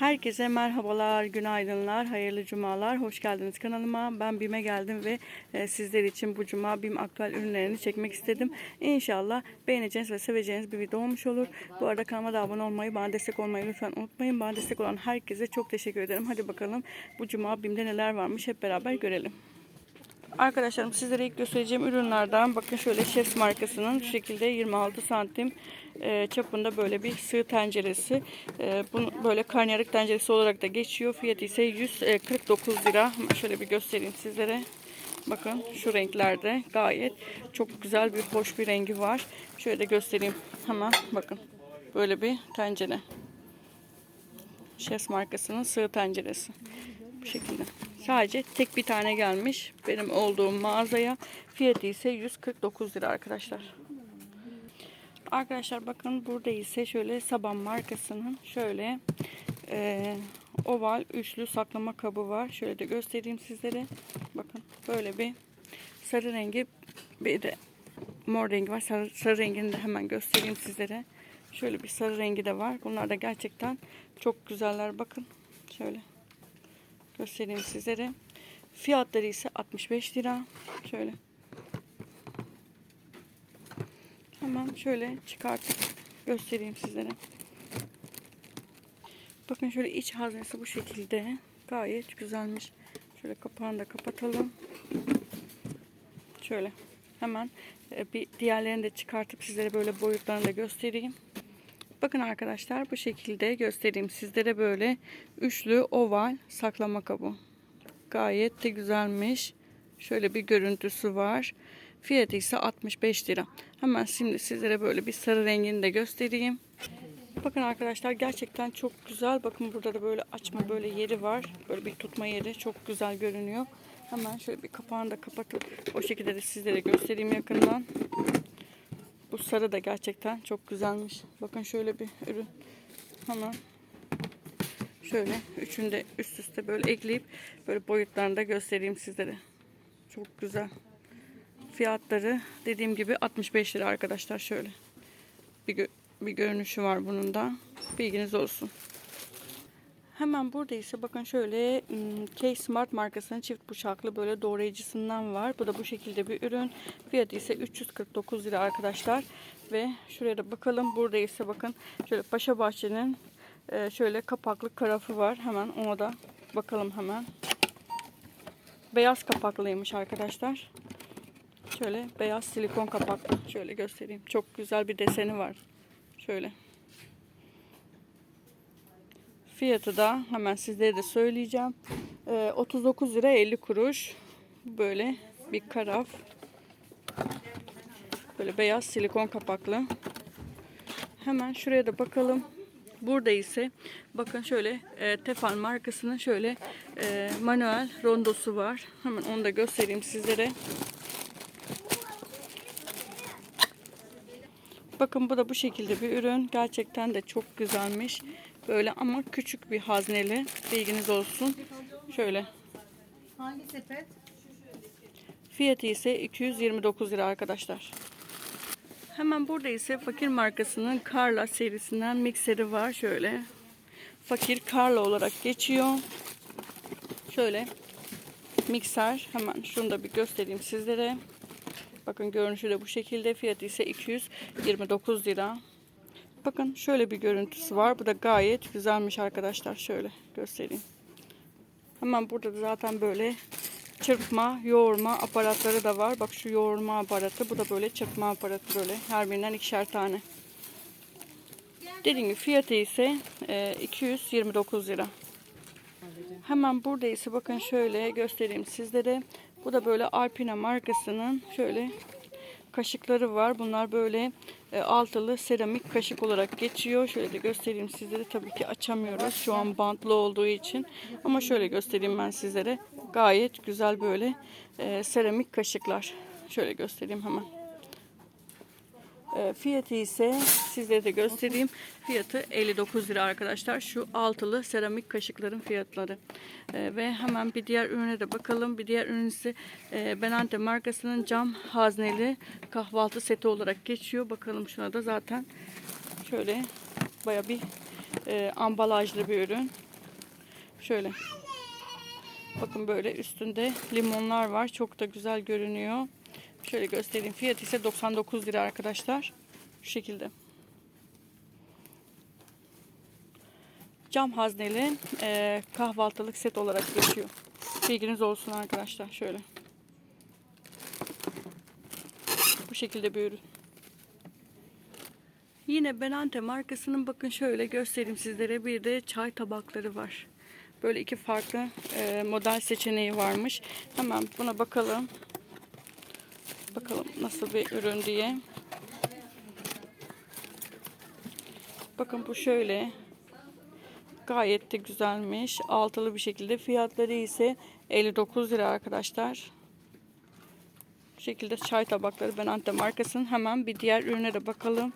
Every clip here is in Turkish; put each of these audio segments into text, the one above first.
Herkese merhabalar, günaydınlar, hayırlı cumalar. Hoş geldiniz kanalıma. Ben BİM'e geldim ve e, sizler için bu cuma BİM aktüel ürünlerini çekmek istedim. İnşallah beğeneceğiniz ve seveceğiniz bir video olmuş olur. Bu arada kanalıma da abone olmayı, bana destek olmayı lütfen unutmayın. Bana destek olan herkese çok teşekkür ederim. Hadi bakalım bu cuma BİM'de neler varmış hep beraber görelim. Arkadaşlarım sizlere ilk göstereceğim ürünlerden bakın şöyle Chefs markasının şu şekilde 26 santim e, çapında böyle bir sığ tenceresi. E, bunu böyle karnıyarık tenceresi olarak da geçiyor. Fiyatı ise 149 lira. Hemen şöyle bir göstereyim sizlere. Bakın şu renklerde gayet çok güzel bir hoş bir rengi var. Şöyle de göstereyim hemen bakın. Böyle bir tencere. Chefs markasının sığ tenceresi. Bu şekilde. Sadece tek bir tane gelmiş benim olduğum mağazaya. Fiyatı ise 149 lira arkadaşlar. Arkadaşlar bakın burada ise şöyle Saban markasının şöyle e, oval üçlü saklama kabı var. Şöyle de göstereyim sizlere. Bakın böyle bir sarı rengi bir de mor rengi var. Sarı, sarı rengini de hemen göstereyim sizlere. Şöyle bir sarı rengi de var. Bunlar da gerçekten çok güzeller. Bakın şöyle göstereyim sizlere. Fiyatları ise 65 lira. Şöyle. Hemen şöyle çıkartıp göstereyim sizlere. Bakın şöyle iç haznesi bu şekilde. Gayet güzelmiş. Şöyle kapağını da kapatalım. Şöyle. Hemen e, bir diğerlerini de çıkartıp sizlere böyle boyutlarını da göstereyim. Bakın arkadaşlar bu şekilde göstereyim sizlere böyle üçlü oval saklama kabı. Gayet de güzelmiş. Şöyle bir görüntüsü var. Fiyatı ise 65 lira. Hemen şimdi sizlere böyle bir sarı rengini de göstereyim. Bakın arkadaşlar gerçekten çok güzel. Bakın burada da böyle açma böyle yeri var. Böyle bir tutma yeri çok güzel görünüyor. Hemen şöyle bir kapağını da kapatıp o şekilde de sizlere göstereyim yakından. Sarı da gerçekten çok güzelmiş. Bakın şöyle bir ürün. Hemen şöyle üçünü de üst üste böyle ekleyip böyle boyutlarını da göstereyim sizlere. Çok güzel. Fiyatları dediğim gibi 65 lira arkadaşlar şöyle. Bir, bir görünüşü var bunun da. Bilginiz olsun. Hemen burada ise bakın şöyle K-Smart markasının çift bıçaklı böyle doğrayıcısından var. Bu da bu şekilde bir ürün. Fiyatı ise 349 lira arkadaşlar. Ve şuraya da bakalım. Burada ise bakın şöyle Paşa Bahçe'nin e, şöyle kapaklı karafı var. Hemen ona da bakalım hemen. Beyaz kapaklıymış arkadaşlar. Şöyle beyaz silikon kapaklı. Şöyle göstereyim. Çok güzel bir deseni var. Şöyle. Fiyatı da hemen sizlere de söyleyeceğim. Ee, 39 lira 50 kuruş. Böyle bir karaf. Böyle beyaz silikon kapaklı. Hemen şuraya da bakalım. Burada ise bakın şöyle e, Tefal markasının şöyle e, manuel rondosu var. Hemen onu da göstereyim sizlere. Bakın bu da bu şekilde bir ürün. Gerçekten de çok güzelmiş. Böyle ama küçük bir hazneli. Bilginiz olsun. Şöyle. Hangi sepet? Fiyatı ise 229 lira arkadaşlar. Hemen burada ise Fakir markasının Carla serisinden mikseri var. Şöyle. Fakir Carla olarak geçiyor. Şöyle mikser. Hemen şunu da bir göstereyim sizlere. Bakın görünüşü de bu şekilde. Fiyatı ise 229 lira. Bakın şöyle bir görüntüsü var. Bu da gayet güzelmiş arkadaşlar. Şöyle göstereyim. Hemen burada da zaten böyle çırpma, yoğurma aparatları da var. Bak şu yoğurma aparatı. Bu da böyle çırpma aparatı böyle. Her birinden ikişer tane. Dediğim gibi fiyatı ise e, 229 lira. Hemen burada ise bakın şöyle göstereyim sizlere. Bu da böyle Alpina markasının şöyle kaşıkları var. Bunlar böyle e, altılı seramik kaşık olarak geçiyor. Şöyle de göstereyim sizlere. Tabii ki açamıyoruz şu an bantlı olduğu için. Ama şöyle göstereyim ben sizlere. Gayet güzel böyle e, seramik kaşıklar. Şöyle göstereyim hemen. E, fiyatı ise sizlere de göstereyim. Fiyatı 59 lira arkadaşlar. Şu altılı seramik kaşıkların fiyatları. E, ve hemen bir diğer ürüne de bakalım. Bir diğer ürün ise e, Benante markasının cam hazneli kahvaltı seti olarak geçiyor. Bakalım şuna da zaten şöyle baya bir e, ambalajlı bir ürün. Şöyle. Bakın böyle üstünde limonlar var. Çok da güzel görünüyor. Şöyle göstereyim. Fiyat ise 99 lira arkadaşlar. Şu şekilde. Cam hazneli eee, kahvaltılık set olarak geçiyor. Bilginiz olsun arkadaşlar. Şöyle. Bu şekilde bir ürün. Yine Benante markasının bakın şöyle göstereyim sizlere. Bir de çay tabakları var. Böyle iki farklı eee, model seçeneği varmış. Hemen buna bakalım. Bakalım nasıl bir ürün diye. Bakın bu şöyle. Gayet de güzelmiş. Altılı bir şekilde. Fiyatları ise 59 lira arkadaşlar. Bu şekilde çay tabakları Benante markasının. Hemen bir diğer ürüne de bakalım.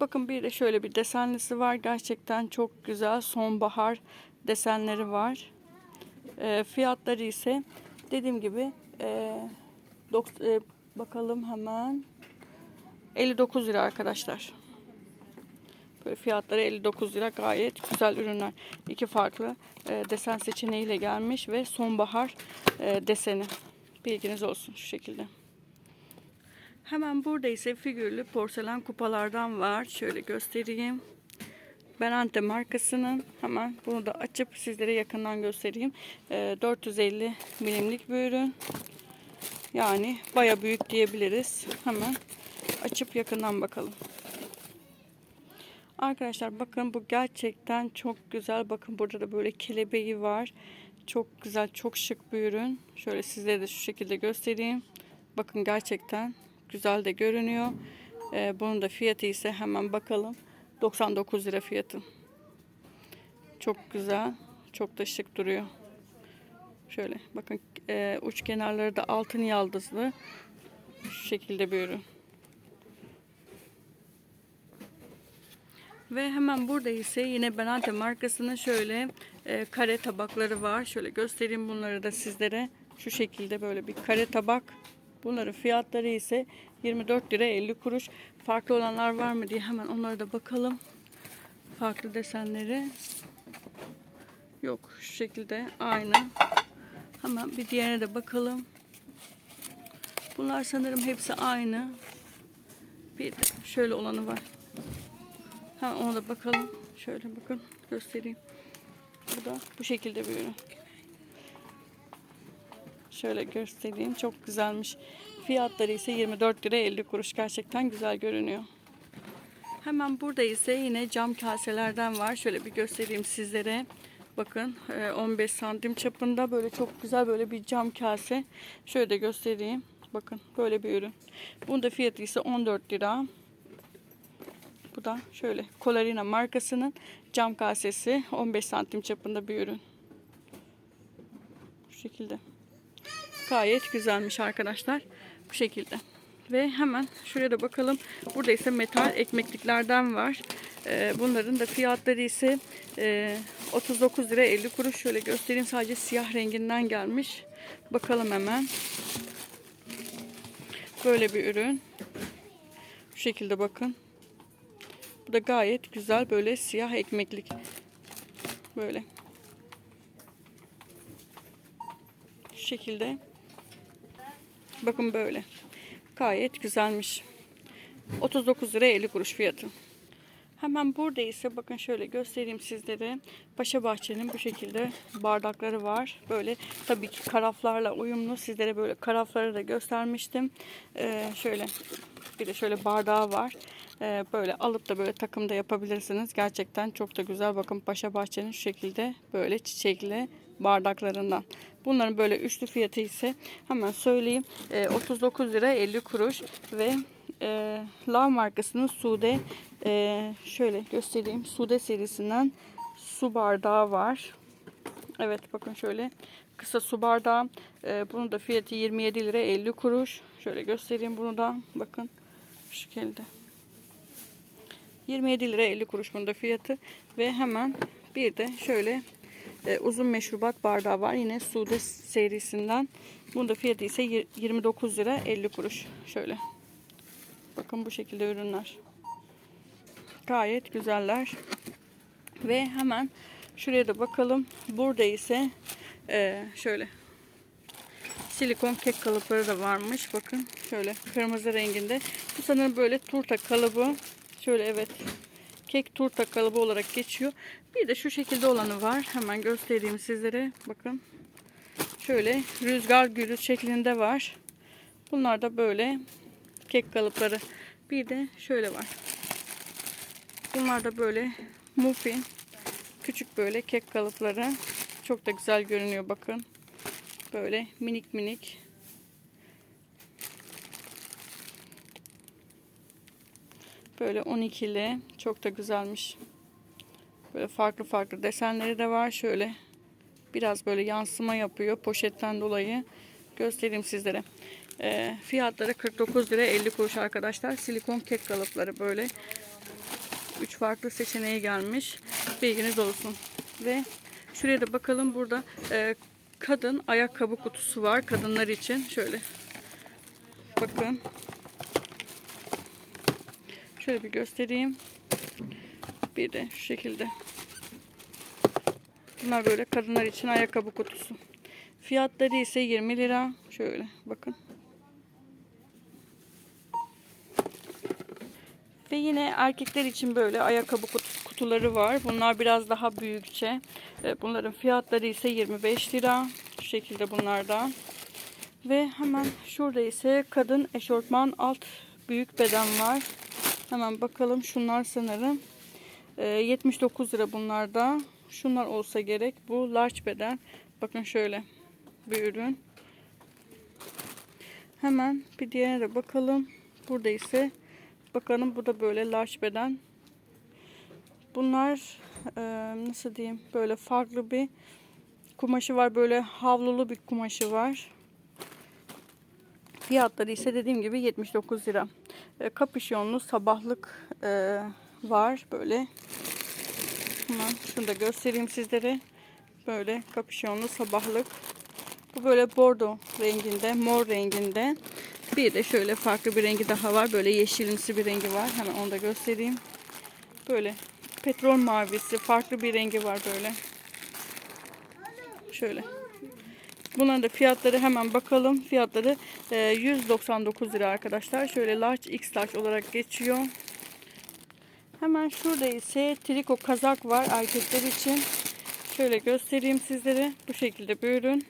Bakın bir de şöyle bir desenlisi var. Gerçekten çok güzel. Sonbahar desenleri var. E, fiyatları ise dediğim gibi e, dok- e, bakalım hemen 59 lira arkadaşlar. Böyle fiyatları 59 lira gayet güzel ürünler. İki farklı e, desen seçeneğiyle gelmiş ve sonbahar e, deseni. Bilginiz olsun şu şekilde. Hemen burada ise figürlü porselen kupalardan var. Şöyle göstereyim. Benante markasının hemen bunu da açıp sizlere yakından göstereyim. E, 450 milimlik bir ürün. Yani baya büyük diyebiliriz. Hemen açıp yakından bakalım. Arkadaşlar bakın bu gerçekten çok güzel. Bakın burada da böyle kelebeği var. Çok güzel, çok şık bir ürün. Şöyle sizlere de şu şekilde göstereyim. Bakın gerçekten güzel de görünüyor. Ee, bunun da fiyatı ise hemen bakalım. 99 lira fiyatı. Çok güzel. Çok da şık duruyor. Şöyle bakın e, uç kenarları da altın yaldızlı. Şu şekilde bir ürün. Ve hemen burada ise yine Benante markasının şöyle e, kare tabakları var. Şöyle göstereyim bunları da sizlere. Şu şekilde böyle bir kare tabak. Bunların fiyatları ise 24 lira 50 kuruş. Farklı olanlar var mı diye hemen onlara da bakalım. Farklı desenleri. Yok şu şekilde aynı. Hemen bir diğerine de bakalım. Bunlar sanırım hepsi aynı. Bir de şöyle olanı var. Ha ona da bakalım. Şöyle bakın göstereyim. Bu da bu şekilde bir ürün. Şöyle göstereyim. Çok güzelmiş. Fiyatları ise 24 lira 50 kuruş. Gerçekten güzel görünüyor. Hemen burada ise yine cam kaselerden var. Şöyle bir göstereyim sizlere. Bakın e, 15 santim çapında böyle çok güzel böyle bir cam kase. Şöyle de göstereyim. Bakın böyle bir ürün. Bunun da fiyatı ise 14 lira. Bu da şöyle Colarina markasının cam kasesi 15 santim çapında bir ürün. Bu şekilde. Gayet güzelmiş arkadaşlar. Bu şekilde. Ve hemen şuraya da bakalım. Burada ise metal ekmekliklerden var. Ee, bunların da fiyatları ise e, 39 lira 50 kuruş. Şöyle göstereyim. Sadece siyah renginden gelmiş. Bakalım hemen. Böyle bir ürün. Bu şekilde bakın. Bu da gayet güzel böyle siyah ekmeklik. Böyle. Şu şekilde. Bakın böyle. Gayet güzelmiş. 39 lira 50 kuruş fiyatı. Hemen burada ise bakın şöyle göstereyim sizlere. Paşa Bahçe'nin bu şekilde bardakları var. Böyle tabii ki karaflarla uyumlu. Sizlere böyle karafları da göstermiştim. Ee, şöyle bir de şöyle bardağı var. Ee, böyle alıp da böyle takımda yapabilirsiniz. Gerçekten çok da güzel. Bakın Paşa Bahçe'nin şu şekilde böyle çiçekli bardaklarından. Bunların böyle üçlü fiyatı ise hemen söyleyeyim. Ee, 39 lira 50 kuruş ve e, Lav markasının Sude e, şöyle göstereyim. Sude serisinden su bardağı var. Evet bakın şöyle kısa su bardağı. E, bunun da fiyatı 27 lira 50 kuruş. Şöyle göstereyim bunu da. Bakın şu şekilde. 27 lira 50 kuruş bunun da fiyatı. Ve hemen bir de şöyle e, uzun meşrubat bardağı var. Yine Sude serisinden. Bunun da fiyatı ise 29 lira 50 kuruş. Şöyle. Bakın bu şekilde ürünler. Gayet güzeller. Ve hemen şuraya da bakalım. Burada ise e, şöyle silikon kek kalıpları da varmış. Bakın şöyle kırmızı renginde. Bu sanırım böyle turta kalıbı. Şöyle evet kek turta kalıbı olarak geçiyor. Bir de şu şekilde olanı var. Hemen göstereyim sizlere. Bakın. Şöyle rüzgar gülü şeklinde var. Bunlar da böyle kek kalıpları. Bir de şöyle var. Bunlar da böyle muffin. Küçük böyle kek kalıpları. Çok da güzel görünüyor bakın. Böyle minik minik. Böyle 12'li. Çok da güzelmiş. Böyle farklı farklı desenleri de var. Şöyle biraz böyle yansıma yapıyor poşetten dolayı. Göstereyim sizlere. Ee, fiyatları 49 lira 50 kuruş arkadaşlar. Silikon kek kalıpları böyle. 3 farklı seçeneği gelmiş. Bilginiz olsun. Ve şuraya da bakalım burada e, kadın ayakkabı kutusu var kadınlar için. Şöyle bakın. Şöyle bir göstereyim. Bir de şu şekilde. Bunlar böyle kadınlar için ayakkabı kutusu. Fiyatları ise 20 lira. Şöyle bakın. Ve yine erkekler için böyle ayakkabı kut- kutuları var. Bunlar biraz daha büyükçe. E, Bunların fiyatları ise 25 lira. Şu şekilde bunlardan. Ve hemen şurada ise kadın eşortman alt büyük beden var. Hemen bakalım şunlar sanırım. E, 79 lira bunlarda. Şunlar olsa gerek. Bu large beden. Bakın şöyle bir ürün. Hemen bir diğerine de bakalım. Burada ise bakalım bu da böyle large beden. Bunlar e, nasıl diyeyim böyle farklı bir kumaşı var. Böyle havlulu bir kumaşı var. Fiyatları ise dediğim gibi 79 lira. E, kapüşonlu sabahlık e, var böyle. Hemen şunu da göstereyim sizlere. Böyle kapüşonlu sabahlık. Bu böyle bordo renginde, mor renginde. Bir de şöyle farklı bir rengi daha var. Böyle yeşilimsi bir rengi var. Hemen onu da göstereyim. Böyle petrol mavisi, farklı bir rengi var böyle. Şöyle. Bunların da fiyatları hemen bakalım. Fiyatları e, 199 lira arkadaşlar. Şöyle large, x large olarak geçiyor. Hemen şurada ise triko kazak var erkekler için. Şöyle göstereyim sizlere. Bu şekilde bir ürün.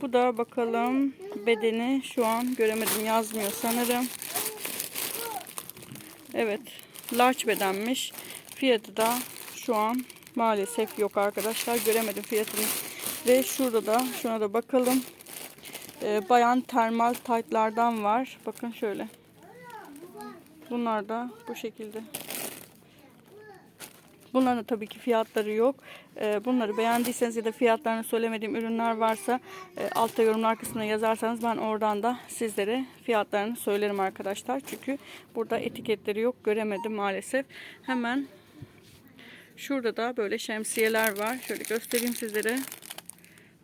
Bu da bakalım bedeni şu an göremedim yazmıyor sanırım. Evet large bedenmiş. Fiyatı da şu an maalesef yok arkadaşlar. Göremedim fiyatını. Ve şurada da şuna da bakalım. Ee, bayan termal taytlardan var. Bakın şöyle. Bunlar da bu şekilde. Bunların tabii ki fiyatları yok. Ee, Bunları beğendiyseniz ya da fiyatlarını söylemediğim ürünler varsa e, altta yorumlar kısmına yazarsanız ben oradan da sizlere fiyatlarını söylerim arkadaşlar. Çünkü burada etiketleri yok göremedim maalesef. Hemen şurada da böyle şemsiyeler var. Şöyle göstereyim sizlere.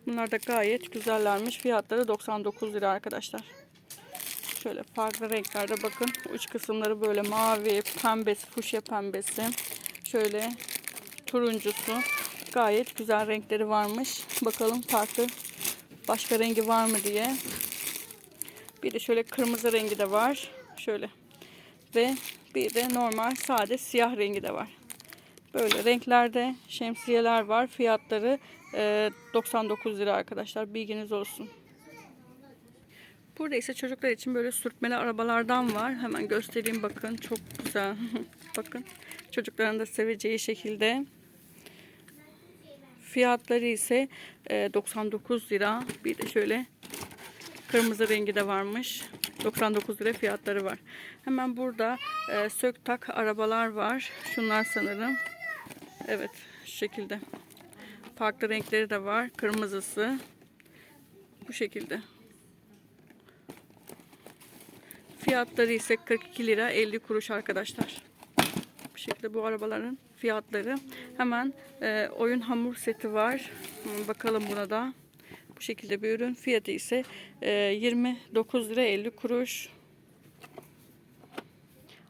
Bunlar da gayet güzellermiş. Fiyatları 99 lira arkadaşlar. Şöyle farklı renklerde bakın. Uç kısımları böyle mavi, pembesi, fuşya pembesi. Şöyle turuncusu. Gayet güzel renkleri varmış. Bakalım farklı başka rengi var mı diye. Bir de şöyle kırmızı rengi de var. Şöyle. Ve bir de normal sade siyah rengi de var. Böyle renklerde şemsiyeler var. Fiyatları e, 99 lira arkadaşlar. Bilginiz olsun. Burada ise çocuklar için böyle sürtmeli arabalardan var. Hemen göstereyim bakın. Çok güzel. bakın. Çocukların da seveceği şekilde. Fiyatları ise e, 99 lira. Bir de şöyle kırmızı rengi de varmış. 99 lira fiyatları var. Hemen burada e, sök tak arabalar var. Şunlar sanırım. Evet şu şekilde. Farklı renkleri de var. Kırmızısı. Bu şekilde. Fiyatları ise 42 lira 50 kuruş arkadaşlar. Bu şekilde bu arabaların fiyatları. Hemen e, oyun hamur seti var. Hmm, Bakalım buna da. Bu şekilde bir ürün. Fiyatı ise e, 29 lira 50 kuruş.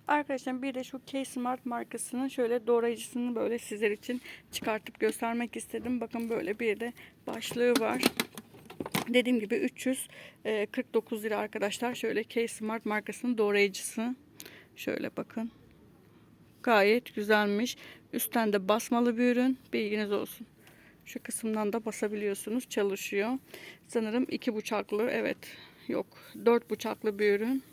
Arkadaşlar bir de şu K-Smart markasının şöyle doğrayıcısını böyle sizler için çıkartıp göstermek istedim. Bakın böyle bir de başlığı var. Dediğim gibi 349 lira arkadaşlar. Şöyle K-Smart markasının doğrayıcısı. Şöyle bakın. Gayet güzelmiş. Üstten de basmalı bir ürün. Bilginiz olsun. Şu kısımdan da basabiliyorsunuz. Çalışıyor. Sanırım iki bıçaklı. Evet. Yok. Dört bıçaklı bir ürün.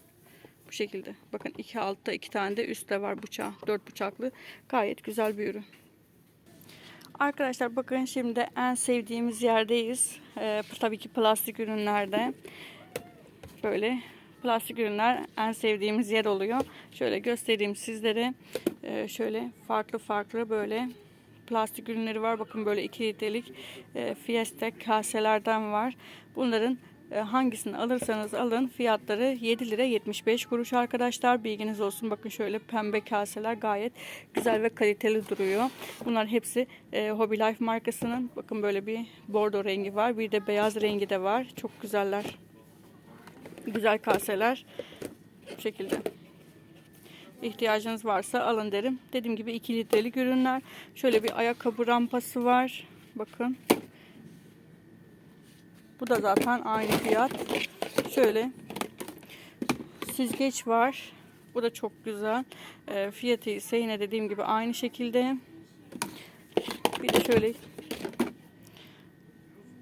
Bu şekilde. Bakın iki altta iki tane de üstte var bıçağı. Dört bıçaklı. Gayet güzel bir ürün. Arkadaşlar bakın şimdi en sevdiğimiz yerdeyiz. Ee, tabii ki plastik ürünlerde. Böyle plastik ürünler en sevdiğimiz yer oluyor. Şöyle göstereyim sizlere. Ee, şöyle farklı farklı böyle plastik ürünleri var. Bakın böyle 2 litrelik e, Fiesta kaselerden var. Bunların hangisini alırsanız alın fiyatları 7 lira 75 kuruş arkadaşlar. Bilginiz olsun. Bakın şöyle pembe kaseler gayet güzel ve kaliteli duruyor. Bunlar hepsi e, Hobby Life markasının. Bakın böyle bir bordo rengi var. Bir de beyaz rengi de var. Çok güzeller. Güzel kaseler. Bu şekilde. İhtiyacınız varsa alın derim. Dediğim gibi 2 litrelik ürünler. Şöyle bir ayakkabı rampası var. Bakın. Bu da zaten aynı fiyat. Şöyle süzgeç var. Bu da çok güzel. E, fiyatı ise yine dediğim gibi aynı şekilde. Bir de şöyle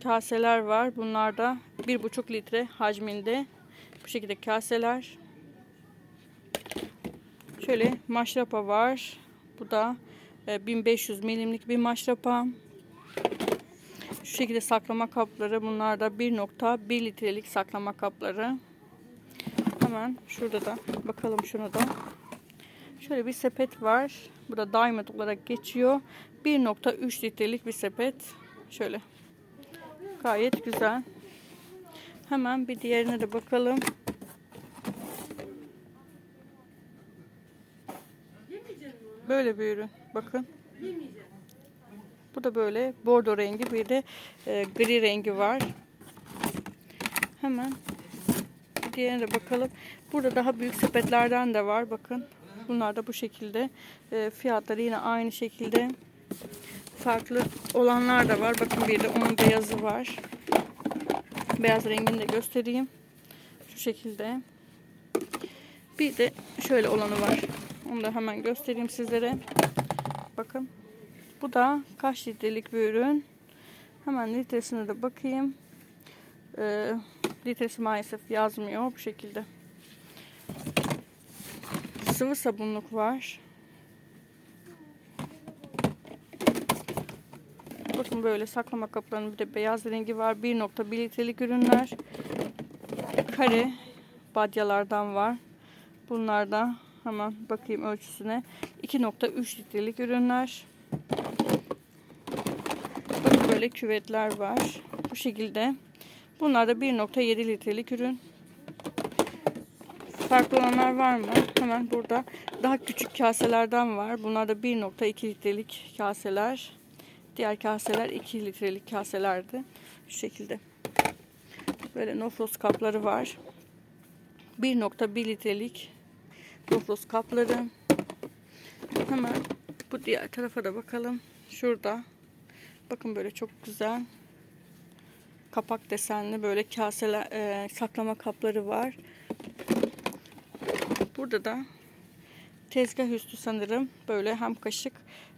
kaseler var. Bunlar da 1,5 litre hacminde. Bu şekilde kaseler. Şöyle maşrapa var. Bu da e, 1500 milimlik bir maşrapa. Şekilde saklama kapları. Bunlar da 1.1 litrelik saklama kapları. Hemen şurada da bakalım şunu da. Şöyle bir sepet var. Bu da diamond olarak geçiyor. 1.3 litrelik bir sepet. Şöyle. Gayet güzel. Hemen bir diğerine de bakalım. Böyle bir ürün. Bakın. Bu da böyle bordo rengi bir de e, gri rengi var. Hemen diğerine de bakalım. Burada daha büyük sepetlerden de var. Bakın. Bunlar da bu şekilde. E, fiyatları yine aynı şekilde. Farklı olanlar da var. Bakın bir de onun beyazı var. Beyaz rengini de göstereyim. Şu şekilde. Bir de şöyle olanı var. Onu da hemen göstereyim sizlere. Bakın. Bu da kaç litrelik bir ürün. Hemen litresine de bakayım. Ee, litresi maalesef yazmıyor bu şekilde. Sıvı sabunluk var. Bakın böyle saklama kaplarının bir de beyaz rengi var. 1.1 litrelik ürünler. Kare badyalardan var. Bunlar da hemen bakayım ölçüsüne. 2.3 litrelik ürünler. Böyle küvetler var. Bu şekilde. Bunlar da 1.7 litrelik ürün. Farklı olanlar var mı? Hemen burada daha küçük kaselerden var. Bunlar da 1.2 litrelik kaseler. Diğer kaseler 2 litrelik kaselerdi. Şu şekilde. Böyle nofros kapları var. 1.1 litrelik nofros kapları. Hemen bu diğer tarafa da bakalım. Şurada. Bakın böyle çok güzel kapak desenli böyle kaseler e, saklama kapları var. Burada da tezgah üstü sanırım böyle hem kaşık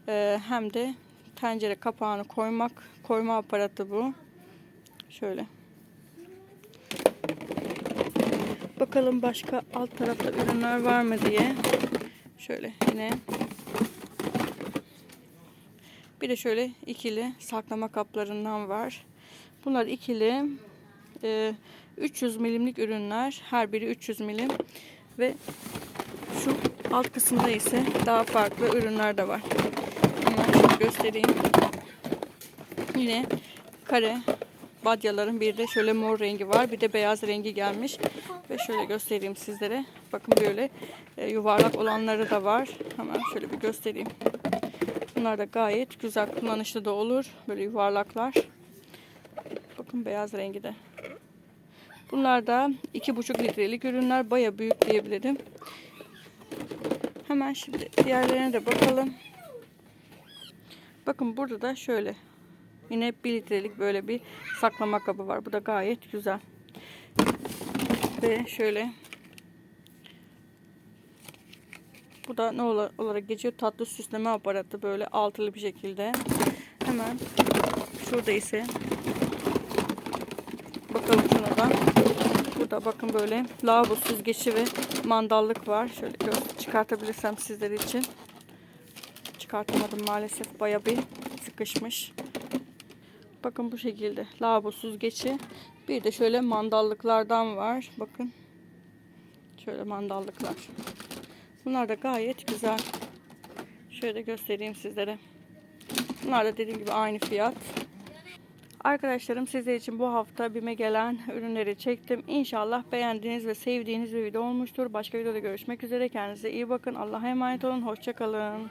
e, hem de tencere kapağını koymak koyma aparatı bu. Şöyle. Bakalım başka alt tarafta ürünler var mı diye. Şöyle yine. Bir de şöyle ikili saklama kaplarından var. Bunlar ikili e, 300 milimlik ürünler. Her biri 300 milim ve şu alt kısımda ise daha farklı ürünler de var. Şöyle göstereyim. Yine kare badyaların bir de şöyle mor rengi var. Bir de beyaz rengi gelmiş. Ve şöyle göstereyim sizlere. Bakın böyle e, yuvarlak olanları da var. Hemen şöyle bir göstereyim. Bunlar da gayet güzel kullanışlı da olur. Böyle yuvarlaklar. Bakın beyaz rengi de. Bunlar da 2,5 litrelik ürünler. Baya büyük diyebilirim. Hemen şimdi diğerlerine de bakalım. Bakın burada da şöyle yine 1 litrelik böyle bir saklama kabı var. Bu da gayet güzel. Ve şöyle bu da ne ola- olarak geçiyor? Tatlı süsleme aparatı böyle altılı bir şekilde. Hemen şurada ise bakalım şuna da. Burada bakın böyle lavabo süzgeci ve mandallık var. Şöyle çıkartabilirsem sizler için. Çıkartamadım maalesef. Baya bir sıkışmış. Bakın bu şekilde lavabo süzgeci. Bir de şöyle mandallıklardan var. Bakın. Şöyle mandallıklar. Bunlar da gayet güzel. Şöyle göstereyim sizlere. Bunlar da dediğim gibi aynı fiyat. Arkadaşlarım sizler için bu hafta BİM'e gelen ürünleri çektim. İnşallah beğendiğiniz ve sevdiğiniz bir video olmuştur. Başka videoda görüşmek üzere. Kendinize iyi bakın. Allah'a emanet olun. Hoşçakalın.